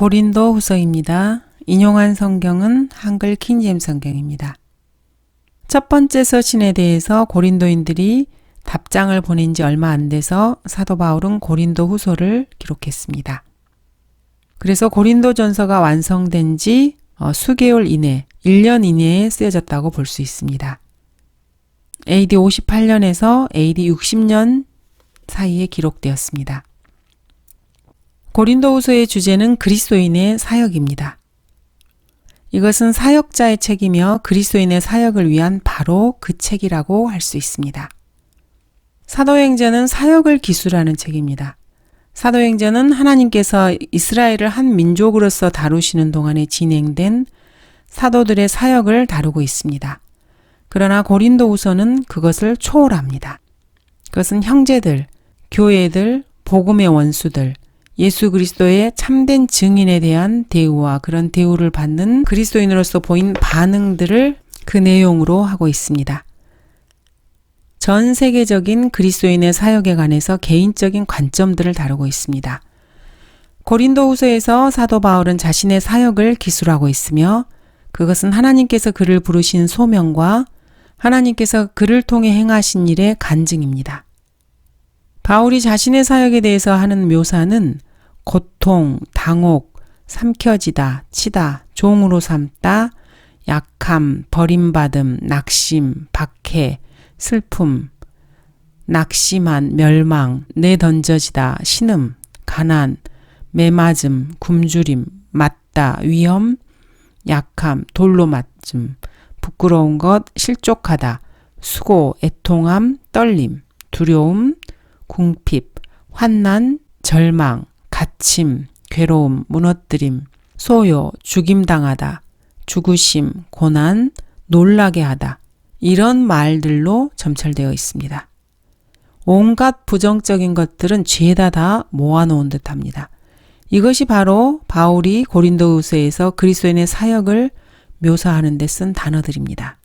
고린도 후서입니다. 인용한 성경은 한글 킹잼 성경입니다. 첫 번째 서신에 대해서 고린도인들이 답장을 보낸 지 얼마 안 돼서 사도 바울은 고린도 후서를 기록했습니다. 그래서 고린도 전서가 완성된 지 어, 수개월 이내, 1년 이내에 쓰여졌다고 볼 수 있습니다. AD 58년에서 AD 60년 사이에 기록되었습니다. 고린도후서의 주제는 그리스도인의 사역입니다. 이것은 사역자의 책이며 그리스도인의 사역을 위한 바로 그 책이라고 할 수 있습니다. 사도행전은 사역을 기술하는 책입니다. 사도행전은 하나님께서 이스라엘을 한 민족으로서 다루시는 동안에 진행된 사도들의 사역을 다루고 있습니다. 그러나 고린도후서는 그것을 초월합니다. 그것은 형제들, 교회들, 복음의 원수들, 예수 그리스도의 참된 증인에 대한 대우와 그런 대우를 받는 그리스도인으로서 보인 반응들을 그 내용으로 하고 있습니다. 전 세계적인 그리스도인의 사역에 관해서 개인적인 관점들을 다루고 있습니다. 고린도 후서에서 사도 바울은 자신의 사역을 기술하고 있으며 그것은 하나님께서 그를 부르신 소명과 하나님께서 그를 통해 행하신 일의 간증입니다. 바울이 자신의 사역에 대해서 하는 묘사는 고통, 당혹, 삼켜지다, 치다, 종으로 삼다, 약함, 버림받음, 낙심, 박해, 슬픔, 낙심한, 멸망, 내던져지다, 신음, 가난, 매맞음, 굶주림, 맞다, 위험, 약함, 돌로 맞음, 부끄러운 것, 실족하다, 수고, 애통함, 떨림, 두려움, 궁핍, 환난, 절망, 갇힘, 괴로움, 무너뜨림, 소요, 죽임당하다, 죽으심, 고난, 놀라게 하다. 이런 말들로 점철되어 있습니다. 온갖 부정적인 것들은 죄다 다 모아놓은 듯 합니다. 이것이 바로 바울이 고린도후서에서 그리스도인의 사역을 묘사하는 데 쓴 단어들입니다.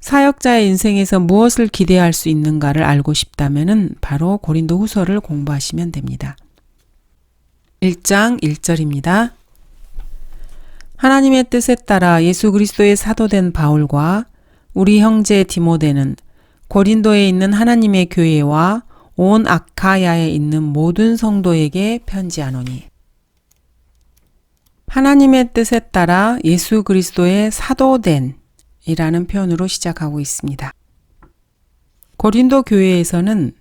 사역자의 인생에서 무엇을 기대할 수 있는가를 알고 싶다면 바로 고린도 후서를 공부하시면 됩니다. 1장 1절입니다. 하나님의 뜻에 따라 예수 그리스도의 사도된 바울과 우리 형제 디모데는 고린도에 있는 하나님의 교회와 온 아카야에 있는 모든 성도에게 편지하노니 하나님의 뜻에 따라 예수 그리스도의 사도된 이라는 표현으로 시작하고 있습니다. 고린도 교회에서는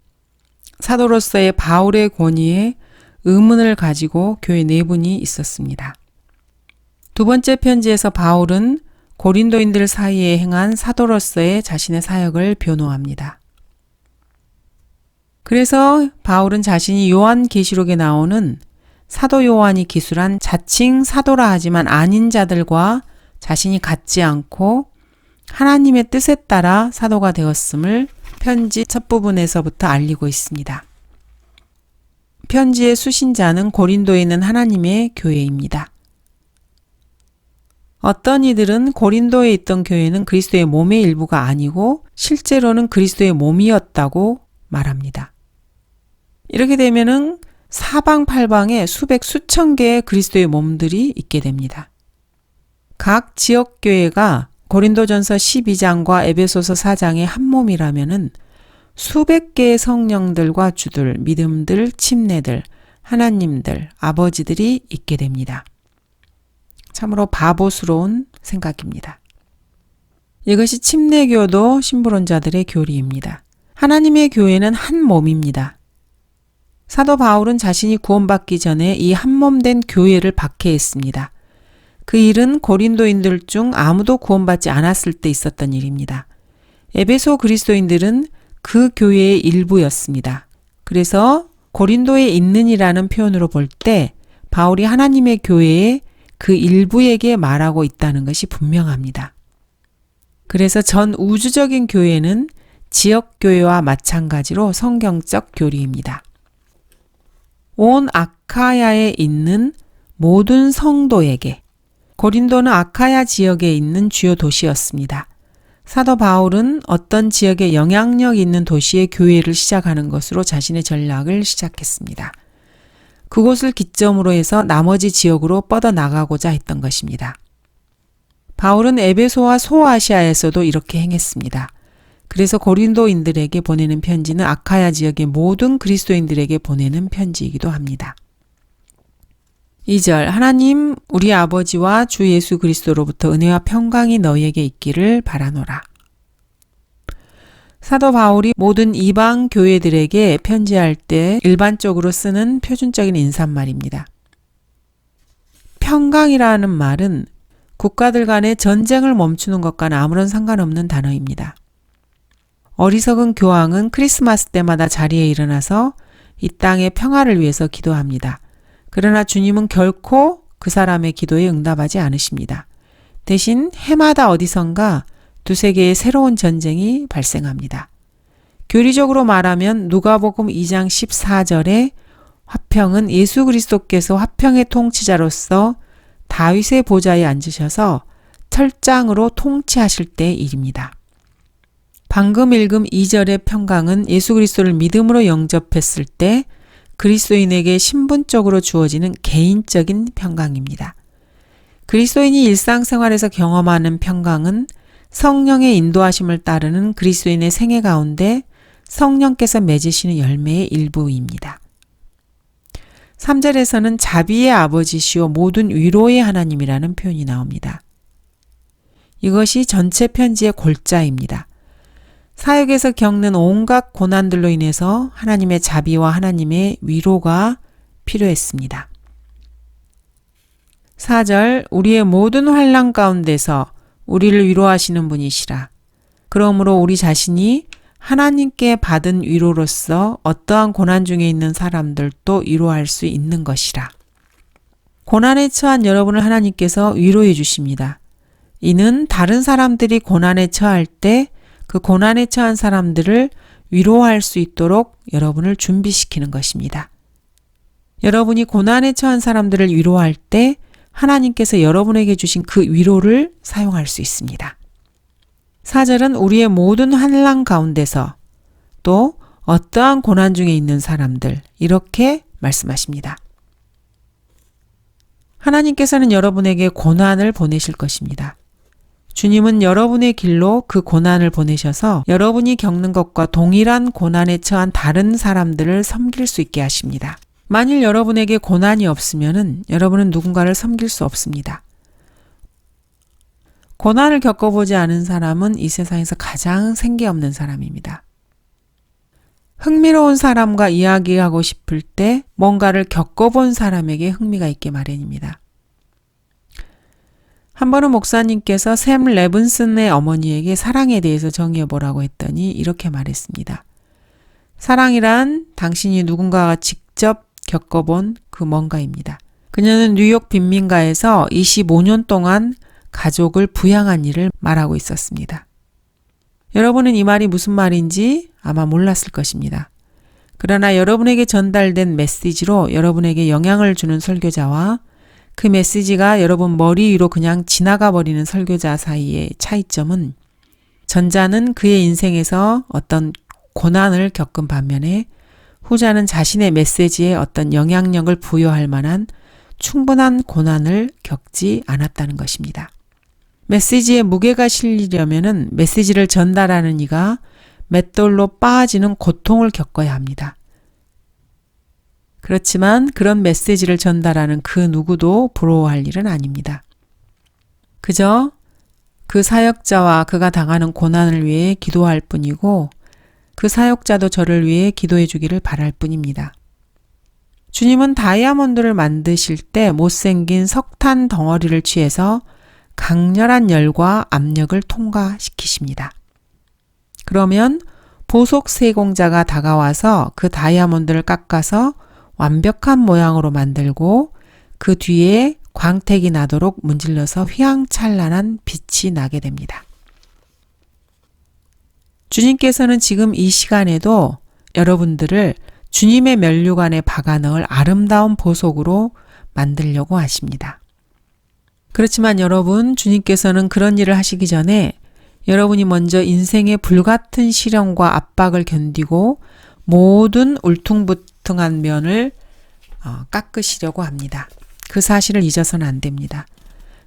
사도로서의 바울의 권위에 의문을 가지고 교회 내분이 있었습니다. 두 번째 편지에서 바울은 고린도인들 사이에 행한 사도로서의 자신의 사역을 변호합니다. 그래서 바울은 자신이 요한 계시록에 나오는 사도 요한이 기술한 자칭 사도라 하지만 아닌 자들과 자신이 같지 않고 하나님의 뜻에 따라 사도가 되었음을 편지 첫 부분에서부터 알리고 있습니다. 편지의 수신자는 고린도에 있는 하나님의 교회입니다. 어떤 이들은 고린도에 있던 교회는 그리스도의 몸의 일부가 아니고 실제로는 그리스도의 몸이었다고 말합니다. 이렇게 되면은 사방팔방에 수백 수천 개의 그리스도의 몸들이 있게 됩니다. 각 지역 교회가 고린도전서 12장과 에베소서 4장의 한 몸이라면은 수백 개의 성령들과 주들, 믿음들, 침례들, 하나님들, 아버지들이 있게 됩니다. 참으로 바보스러운 생각입니다. 이것이 침례교도 신부론자들의 교리입니다. 하나님의 교회는 한 몸입니다. 사도 바울은 자신이 구원받기 전에 이 한 몸 된 교회를 박해했습니다. 그 일은 고린도인들 중 아무도 구원받지 않았을 때 있었던 일입니다. 에베소 그리스도인들은 그 교회의 일부였습니다. 그래서 고린도에 있는이라는 표현으로 볼 때 바울이 하나님의 교회에 그 일부에게 말하고 있다는 것이 분명합니다. 그래서 전 우주적인 교회는 지역 교회와 마찬가지로 성경적 교리입니다. 온 아카야에 있는 모든 성도에게 고린도는 아카야 지역에 있는 주요 도시였습니다. 사도 바울은 어떤 지역에 영향력 있는 도시의 교회를 시작하는 것으로 자신의 전략을 시작했습니다. 그곳을 기점으로 해서 나머지 지역으로 뻗어 나가고자 했던 것입니다. 바울은 에베소와 소아시아에서도 이렇게 행했습니다. 그래서 고린도인들에게 보내는 편지는 아카야 지역의 모든 그리스도인들에게 보내는 편지이기도 합니다. 2절 하나님 우리 아버지와 주 예수 그리스도로부터 은혜와 평강이 너희에게 있기를 바라노라. 사도 바울이 모든 이방 교회들에게 편지할 때 일반적으로 쓰는 표준적인 인사말입니다. 평강이라는 말은 국가들 간의 전쟁을 멈추는 것과는 아무런 상관없는 단어입니다. 어리석은 교황은 크리스마스 때마다 자리에 일어나서 이 땅의 평화를 위해서 기도합니다. 그러나 주님은 결코 그 사람의 기도에 응답하지 않으십니다. 대신 해마다 어디선가 두세 개의 새로운 전쟁이 발생합니다. 교리적으로 말하면 누가복음 2장 14절에 화평은 예수 그리스도께서 화평의 통치자로서 다윗의 보좌에 앉으셔서 철장으로 통치하실 때의 일입니다. 방금 읽은 2절의 평강은 예수 그리스도를 믿음으로 영접했을 때 그리스도인에게 신분적으로 주어지는 개인적인 평강입니다. 그리스도인이 일상생활에서 경험하는 평강은 성령의 인도하심을 따르는 그리스도인의 생애 가운데 성령께서 맺으시는 열매의 일부입니다. 3절에서는 자비의 아버지시오 모든 위로의 하나님이라는 표현이 나옵니다. 이것이 전체 편지의 골자입니다. 사역에서 겪는 온갖 고난들로 인해서 하나님의 자비와 하나님의 위로가 필요했습니다. 4절 우리의 모든 환란 가운데서 우리를 위로하시는 분이시라. 그러므로 우리 자신이 하나님께 받은 위로로서 어떠한 고난 중에 있는 사람들도 위로할 수 있는 것이라. 고난에 처한 여러분을 하나님께서 위로해 주십니다. 이는 다른 사람들이 고난에 처할 때 그 고난에 처한 사람들을 위로할 수 있도록 여러분을 준비시키는 것입니다. 여러분이 고난에 처한 사람들을 위로할 때 하나님께서 여러분에게 주신 그 위로를 사용할 수 있습니다. 사절은 우리의 모든 환란 가운데서 또 어떠한 고난 중에 있는 사람들 이렇게 말씀하십니다. 하나님께서는 여러분에게 고난을 보내실 것입니다. 주님은 여러분의 길로 그 고난을 보내셔서 여러분이 겪는 것과 동일한 고난에 처한 다른 사람들을 섬길 수 있게 하십니다. 만일 여러분에게 고난이 없으면 여러분은 누군가를 섬길 수 없습니다. 고난을 겪어보지 않은 사람은 이 세상에서 가장 생기 없는 사람입니다. 흥미로운 사람과 이야기하고 싶을 때 뭔가를 겪어본 사람에게 흥미가 있게 마련입니다. 한 번은 목사님께서 샘 레븐슨의 어머니에게 사랑에 대해서 정의해보라고 했더니 이렇게 말했습니다. 사랑이란 당신이 누군가가 직접 겪어본 그 뭔가입니다. 그녀는 뉴욕 빈민가에서 25년 동안 가족을 부양한 일을 말하고 있었습니다. 여러분은 이 말이 무슨 말인지 아마 몰랐을 것입니다. 그러나 여러분에게 전달된 메시지로 여러분에게 영향을 주는 설교자와 그 메시지가 여러분 머리 위로 그냥 지나가 버리는 설교자 사이의 차이점은 전자는 그의 인생에서 어떤 고난을 겪은 반면에 후자는 자신의 메시지에 어떤 영향력을 부여할 만한 충분한 고난을 겪지 않았다는 것입니다. 메시지에 무게가 실리려면 메시지를 전달하는 이가 맷돌로 빠지는 고통을 겪어야 합니다. 그렇지만 그런 메시지를 전달하는 그 누구도 부러워할 일은 아닙니다. 그저 그 사역자와 그가 당하는 고난을 위해 기도할 뿐이고 그 사역자도 저를 위해 기도해 주기를 바랄 뿐입니다. 주님은 다이아몬드를 만드실 때 못생긴 석탄 덩어리를 취해서 강렬한 열과 압력을 통과시키십니다. 그러면 보석 세공자가 다가와서 그 다이아몬드를 깎아서 완벽한 모양으로 만들고 그 뒤에 광택이 나도록 문질러서 휘황찬란한 빛이 나게 됩니다. 주님께서는 지금 이 시간에도 여러분들을 주님의 면류관에 박아 넣을 아름다운 보석으로 만들려고 하십니다. 그렇지만 여러분, 주님께서는 그런 일을 하시기 전에 여러분이 먼저 인생의 불같은 시련과 압박을 견디고 모든 울퉁불퉁 한 면을 어, 깎으시려고 합니다. 그 사실을 잊어서는 안 됩니다.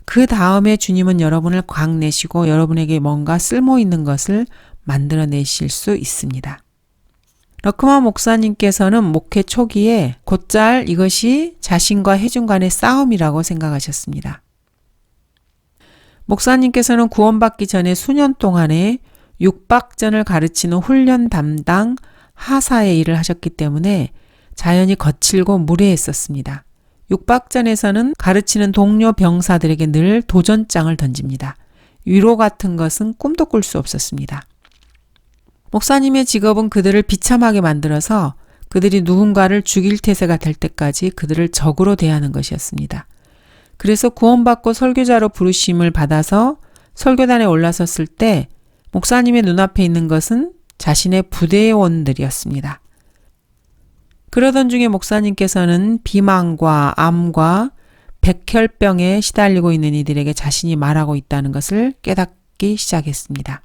그 다음에 주님은 여러분을 광내시고 여러분에게 뭔가 쓸모 있는 것을 만들어내실 수 있습니다. 러크만 목사님께서는 목회 초기에 곧잘 이것이 자신과 해중 간의 싸움이라고 생각하셨습니다. 목사님께서는 구원받기 전에 수년 동안에 육박전을 가르치는 훈련 담당 하사의 일을 하셨기 때문에 자연히 거칠고 무례했었습니다. 육박전에서는 가르치는 동료 병사들에게 늘 도전장을 던집니다. 위로 같은 것은 꿈도 꿀 수 없었습니다. 목사님의 직업은 그들을 비참하게 만들어서 그들이 누군가를 죽일 태세가 될 때까지 그들을 적으로 대하는 것이었습니다. 그래서 구원받고 설교자로 부르심을 받아서 설교단에 올라섰을 때 목사님의 눈앞에 있는 것은 자신의 부대원들이었습니다. 그러던 중에 목사님께서는 비만과 암과 백혈병에 시달리고 있는 이들에게 자신이 말하고 있다는 것을 깨닫기 시작했습니다.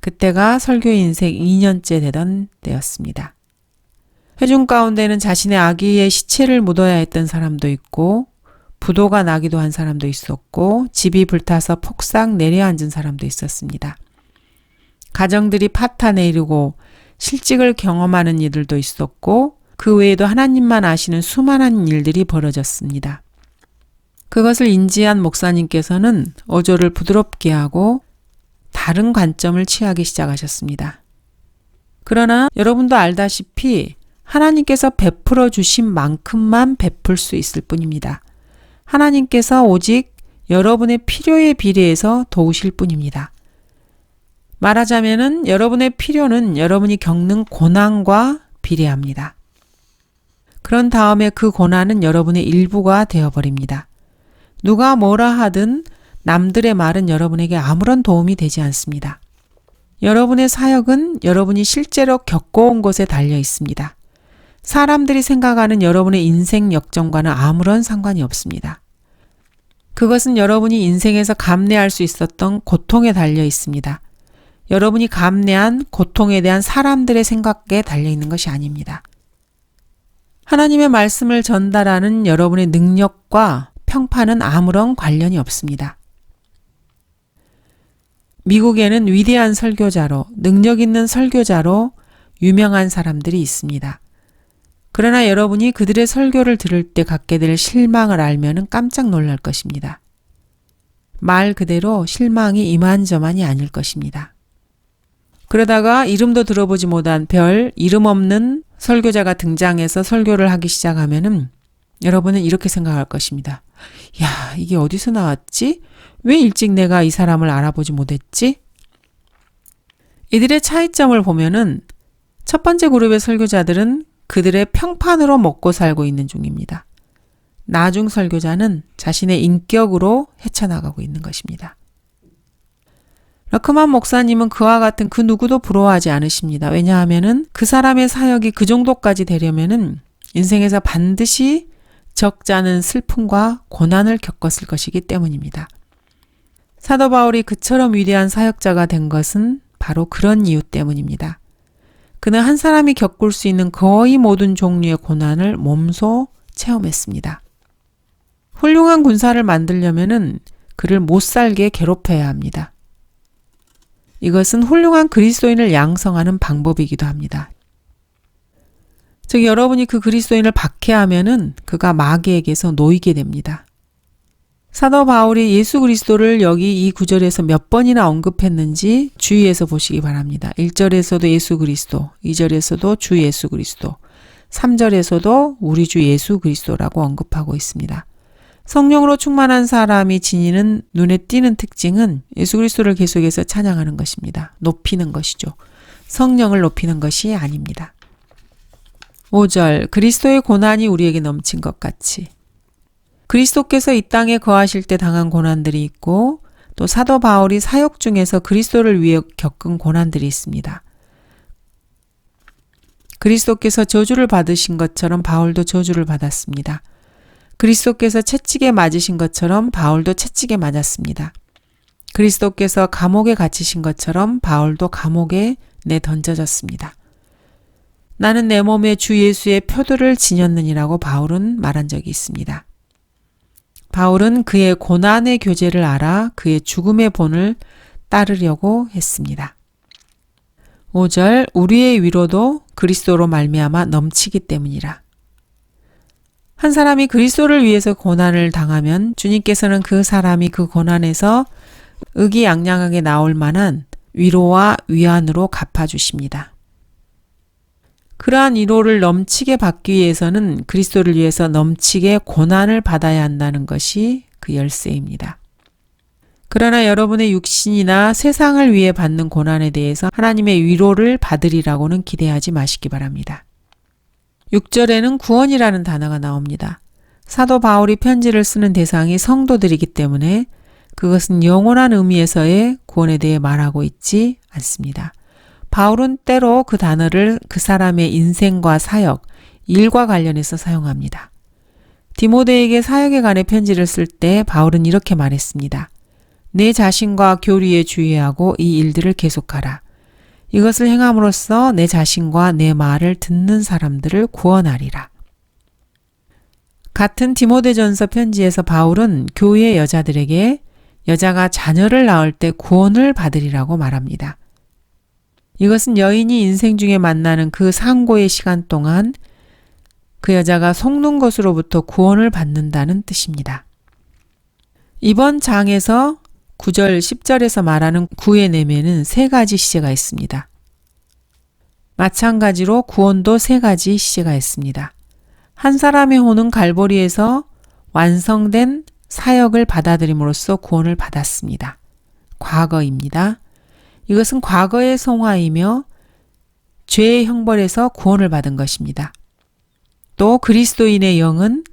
그때가 설교 인생 2년째 되던 때였습니다. 회중 가운데는 자신의 아기의 시체를 묻어야 했던 사람도 있고 부도가 나기도 한 사람도 있었고 집이 불타서 폭삭 내려앉은 사람도 있었습니다. 가정들이 파타내리고 실직을 경험하는 이들도 있었고 그 외에도 하나님만 아시는 수많은 일들이 벌어졌습니다. 그것을 인지한 목사님께서는 어조를 부드럽게 하고 다른 관점을 취하기 시작하셨습니다. 그러나 여러분도 알다시피 하나님께서 베풀어 주신 만큼만 베풀 수 있을 뿐입니다. 하나님께서 오직 여러분의 필요에 비례해서 도우실 뿐입니다. 말하자면은 여러분의 필요는 여러분이 겪는 고난과 비례합니다. 그런 다음에 그 고난은 여러분의 일부가 되어버립니다. 누가 뭐라 하든 남들의 말은 여러분에게 아무런 도움이 되지 않습니다. 여러분의 사역은 여러분이 실제로 겪어온 것에 달려 있습니다. 사람들이 생각하는 여러분의 인생 역정과는 아무런 상관이 없습니다. 그것은 여러분이 인생에서 감내할 수 있었던 고통에 달려 있습니다. 여러분이 감내한 고통에 대한 사람들의 생각에 달려 있는 것이 아닙니다. 하나님의 말씀을 전달하는 여러분의 능력과 평판은 아무런 관련이 없습니다. 미국에는 위대한 설교자로, 능력 있는 설교자로 유명한 사람들이 있습니다. 그러나 여러분이 그들의 설교를 들을 때 갖게 될 실망을 알면 깜짝 놀랄 것입니다. 말 그대로 실망이 이만저만이 아닐 것입니다. 그러다가 이름도 들어보지 못한 별, 이름 없는 설교자가 등장해서 설교를 하기 시작하면은 여러분은 이렇게 생각할 것입니다. 야, 이게 어디서 나왔지? 왜 일찍 내가 이 사람을 알아보지 못했지? 이들의 차이점을 보면은 첫 번째 그룹의 설교자들은 그들의 평판으로 먹고 살고 있는 중입니다. 나중 설교자는 자신의 인격으로 헤쳐나가고 있는 것입니다. 러크만 목사님은 그와 같은 그 누구도 부러워하지 않으십니다. 왜냐하면은 그 사람의 사역이 그 정도까지 되려면은 인생에서 반드시 않은 슬픔과 고난을 겪었을 것이기 때문입니다. 사도 바울이 그처럼 위대한 사역자가 된 것은 바로 그런 이유 때문입니다. 그는 한 사람이 겪을 수 있는 거의 모든 종류의 고난을 몸소 체험했습니다. 훌륭한 군사를 만들려면은 그를 못 살게 괴롭혀야 합니다. 이것은 훌륭한 그리스도인을 양성하는 방법이기도 합니다. 즉 여러분이 그 그리스도인을 박해하면은 그가 마귀에게서 놓이게 됩니다. 사도 바울이 예수 그리스도를 여기 이 구절에서 몇 번이나 언급했는지 주의해서 보시기 바랍니다. 1절에서도 예수 그리스도, 2절에서도 주 예수 그리스도, 3절에서도 우리 주 예수 그리스도라고 언급하고 있습니다. 성령으로 충만한 사람이 지니는 눈에 띄는 특징은 예수 그리스도를 계속해서 찬양하는 것입니다. 높이는 것이죠. 성령을 높이는 것이 아닙니다. 5절 그리스도의 고난이 우리에게 넘친 것 같이 그리스도께서 이 땅에 거하실 때 당한 고난들이 있고 또 사도 바울이 사역 중에서 그리스도를 위해 겪은 고난들이 있습니다. 그리스도께서 저주를 받으신 것처럼 바울도 저주를 받았습니다. 그리스도께서 채찍에 맞으신 것처럼 바울도 채찍에 맞았습니다. 그리스도께서 감옥에 갇히신 것처럼 바울도 감옥에 내 던져졌습니다. 나는 내 몸에 주 예수의 표들을 지녔느니라고 바울은 말한 적이 있습니다. 바울은 그의 고난의 교제를 알아 그의 죽음의 본을 따르려고 했습니다. 5절 우리의 위로도 그리스도로 말미암아 넘치기 때문이라. 한 사람이 그리스도를 위해서 고난을 당하면 주님께서는 그 사람이 그 고난에서 의기양양하게 나올 만한 위로와 위안으로 갚아주십니다. 그러한 위로를 넘치게 받기 위해서는 그리스도를 위해서 넘치게 고난을 받아야 한다는 것이 그 열쇠입니다. 그러나 여러분의 육신이나 세상을 위해 받는 고난에 대해서 하나님의 위로를 받으리라고는 기대하지 마시기 바랍니다. 6절에는 구원이라는 단어가 나옵니다. 사도 바울이 편지를 쓰는 대상이 성도들이기 때문에 그것은 영원한 의미에서의 구원에 대해 말하고 있지 않습니다. 바울은 때로 그 단어를 그 사람의 인생과 사역, 일과 관련해서 사용합니다. 디모데에게 사역에 관해 편지를 쓸 때 바울은 이렇게 말했습니다. 내 자신과 교리에 주의하고 이 일들을 계속하라. 이것을 행함으로써 내 자신과 내 말을 듣는 사람들을 구원하리라. 같은 디모데전서 편지에서 바울은 교회 여자들에게 여자가 자녀를 낳을 때 구원을 받으리라고 말합니다. 이것은 여인이 인생 중에 만나는 그 상고의 시간 동안 그 여자가 속는 것으로부터 구원을 받는다는 뜻입니다. 이번 장에서 9절, 10절에서 말하는 구의 내면은 세 가지 시제가 있습니다. 마찬가지로 구원도 세 가지 시제가 있습니다. 한 사람의 혼은 갈보리에서 완성된 사역을 받아들임으로써 구원을 받았습니다. 과거입니다. 이것은 과거의 성화이며 죄의 형벌에서 구원을 받은 것입니다. 또 그리스도인의 영은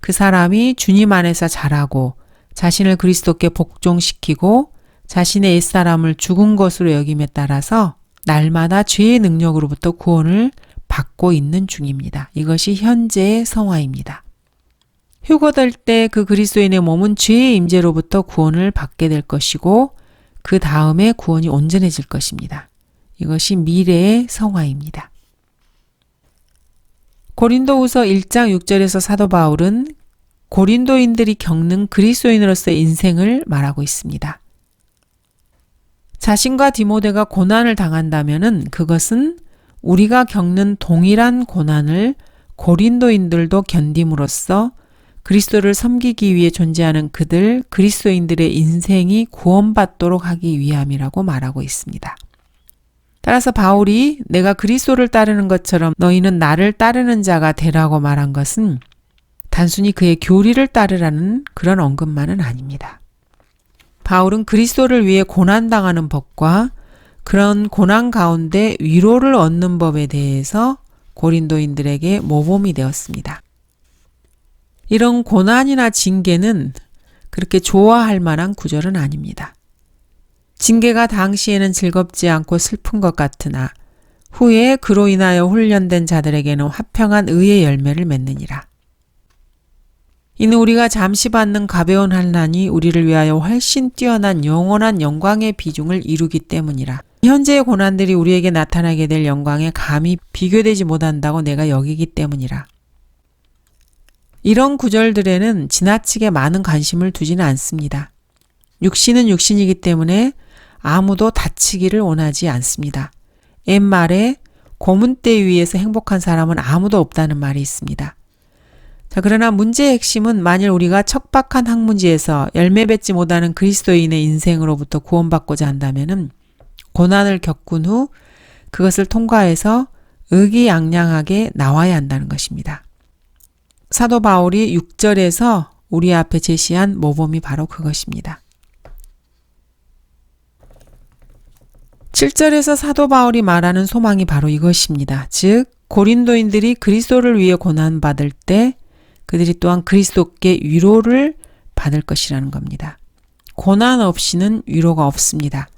그 사람이 주님 안에서 자라고 자신을 그리스도께 복종시키고 자신의 옛사람을 죽은 것으로 여김에 따라서 날마다 죄의 능력으로부터 구원을 받고 있는 중입니다. 이것이 현재의 성화입니다. 휴거될 때 그 그리스도인의 몸은 죄의 임재로부터 구원을 받게 될 것이고 그 다음에 구원이 온전해질 것입니다. 이것이 미래의 성화입니다. 고린도후서 1장 6절에서 사도 바울은 고린도인들이 겪는 그리스도인으로서의 인생을 말하고 있습니다. 자신과 디모데가 고난을 당한다면은 그것은 우리가 겪는 동일한 고난을 고린도인들도 견딤으로써 그리스도를 섬기기 위해 존재하는 그들 그리스도인들의 인생이 구원받도록 하기 위함이라고 말하고 있습니다. 따라서 바울이 내가 그리스도를 따르는 것처럼 너희는 나를 따르는 자가 되라고 말한 것은 단순히 그의 교리를 따르라는 그런 언급만은 아닙니다. 바울은 그리스도를 위해 고난당하는 법과 그런 고난 가운데 위로를 얻는 법에 대해서 고린도인들에게 모범이 되었습니다. 이런 고난이나 징계는 그렇게 좋아할 만한 구절은 아닙니다. 징계가 당시에는 즐겁지 않고 슬픈 것 같으나 후에 그로 인하여 훈련된 자들에게는 화평한 의의 열매를 맺느니라. 이는 우리가 잠시 받는 가벼운 한란이 우리를 위하여 훨씬 뛰어난 영원한 영광의 비중을 이루기 때문이라. 현재의 고난들이 우리에게 나타나게 될 영광에 감히 비교되지 못한다고 내가 여기기 때문이라. 이런 구절들에는 지나치게 많은 관심을 두지는 않습니다. 육신은 육신이기 때문에 아무도 다치기를 원하지 않습니다. 옛말에 고문대 위에서 행복한 사람은 아무도 없다는 말이 있습니다. 자, 그러나 문제의 핵심은 만일 우리가 척박한 학문지에서 열매 맺지 못하는 그리스도인의 인생으로부터 구원받고자 한다면은 고난을 겪은 후 그것을 통과해서 의기양양하게 나와야 한다는 것입니다. 사도 바울이 6절에서 우리 앞에 제시한 모범이 바로 그것입니다. 7절에서 사도 바울이 말하는 소망이 바로 이것입니다. 즉, 고린도인들이 그리스도를 위해 고난받을 때 그들이 또한 그리스도께 위로를 받을 것이라는 겁니다. 고난 없이는 위로가 없습니다.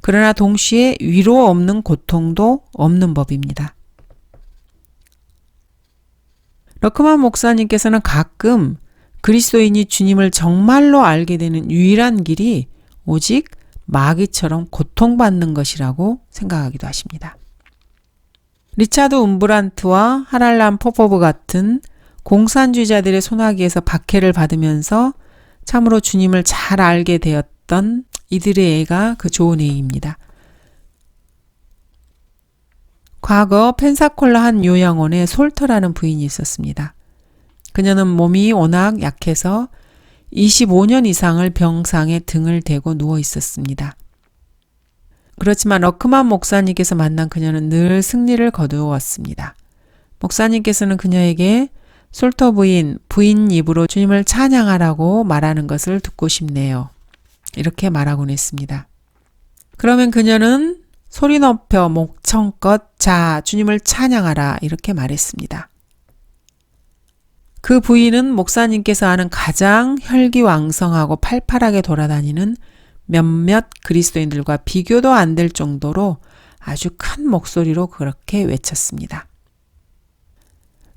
그러나 동시에 위로 없는 고통도 없는 법입니다. 러크만 목사님께서는 가끔 그리스도인이 주님을 정말로 알게 되는 유일한 길이 오직 마귀처럼 고통받는 것이라고 생각하기도 하십니다. 리차드 움브란트와 하랄람 포포브 같은 공산주의자들의 소나기에서 박해를 받으면서 참으로 주님을 잘 알게 되었던 이들의 애가 그 좋은 애입니다. 과거 펜사콜라 한 요양원에 솔터라는 부인이 있었습니다. 그녀는 몸이 워낙 약해서 25년 이상을 병상에 등을 대고 누워 있었습니다. 그렇지만 러크만 목사님께서 만난 그녀는 늘 승리를 거두었습니다. 목사님께서는 그녀에게 솔터 부인, 부인 입으로 주님을 찬양하라고 말하는 것을 듣고 싶네요. 이렇게 말하곤 했습니다. 그러면 그녀는 소리 높여 목청껏 자 주님을 찬양하라 이렇게 말했습니다. 그 부인은 목사님께서 아는 가장 혈기왕성하고 팔팔하게 돌아다니는 몇몇 그리스도인들과 비교도 안 될 정도로 아주 큰 목소리로 그렇게 외쳤습니다.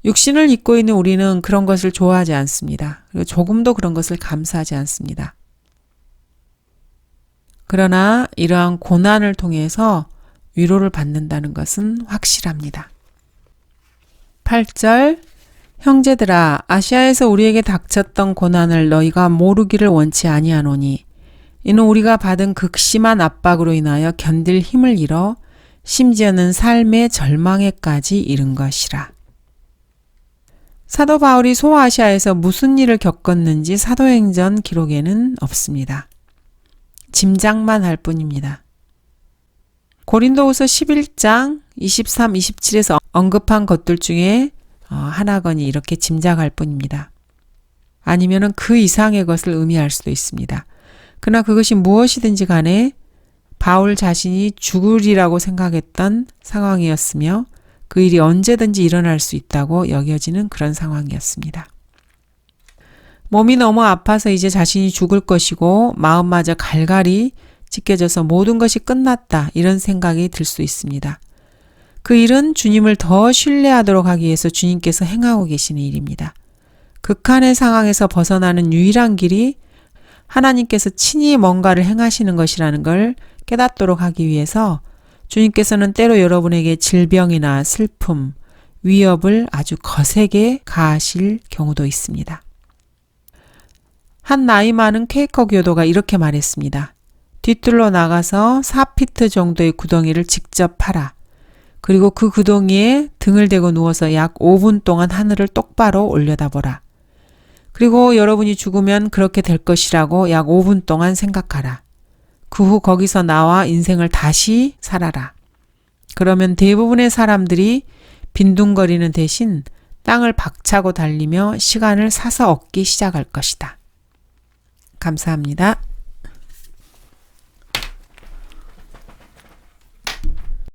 육신을 입고 있는 우리는 그런 것을 좋아하지 않습니다. 그리고 조금도 그런 것을 감사하지 않습니다. 그러나 이러한 고난을 통해서 위로를 받는다는 것은 확실합니다. 8절 형제들아 아시아에서 우리에게 닥쳤던 고난을 너희가 모르기를 원치 아니하노니 이는 우리가 받은 극심한 압박으로 인하여 견딜 힘을 잃어 심지어는 삶의 절망에까지 이른 것이라. 사도 바울이 소아시아에서 무슨 일을 겪었는지 사도행전 기록에는 없습니다. 짐작만 할 뿐입니다. 고린도후서 11장 23, 27에서 언급한 것들 중에 어, 하나건이 이렇게 짐작할 뿐입니다. 아니면은 그 이상의 것을 의미할 수도 있습니다. 그러나 그것이 무엇이든지 간에 바울 자신이 죽으리라고 생각했던 상황이었으며 그 일이 언제든지 일어날 수 있다고 여겨지는 그런 상황이었습니다. 몸이 너무 아파서 이제 자신이 죽을 것이고 마음마저 갈갈이 찢겨져서 모든 것이 끝났다 이런 생각이 들 수 있습니다. 그 일은 주님을 더 신뢰하도록 하기 위해서 주님께서 행하고 계시는 일입니다. 극한의 상황에서 벗어나는 유일한 길이 하나님께서 친히 뭔가를 행하시는 것이라는 걸 깨닫도록 하기 위해서 주님께서는 때로 여러분에게 질병이나 슬픔, 위협을 아주 거세게 가하실 경우도 있습니다. 한 나이 많은 케이커 교도가 이렇게 말했습니다. 뒤뜰로 나가서 4피트 정도의 구덩이를 직접 파라. 그리고 그 구덩이에 등을 대고 누워서 약 5분 동안 하늘을 똑바로 올려다보라. 그리고 여러분이 죽으면 그렇게 될 것이라고 약 5분 동안 생각하라. 그 후 거기서 나와 인생을 다시 살아라. 그러면 대부분의 사람들이 빈둥거리는 대신 땅을 박차고 달리며 시간을 사서 얻기 시작할 것이다. 감사합니다.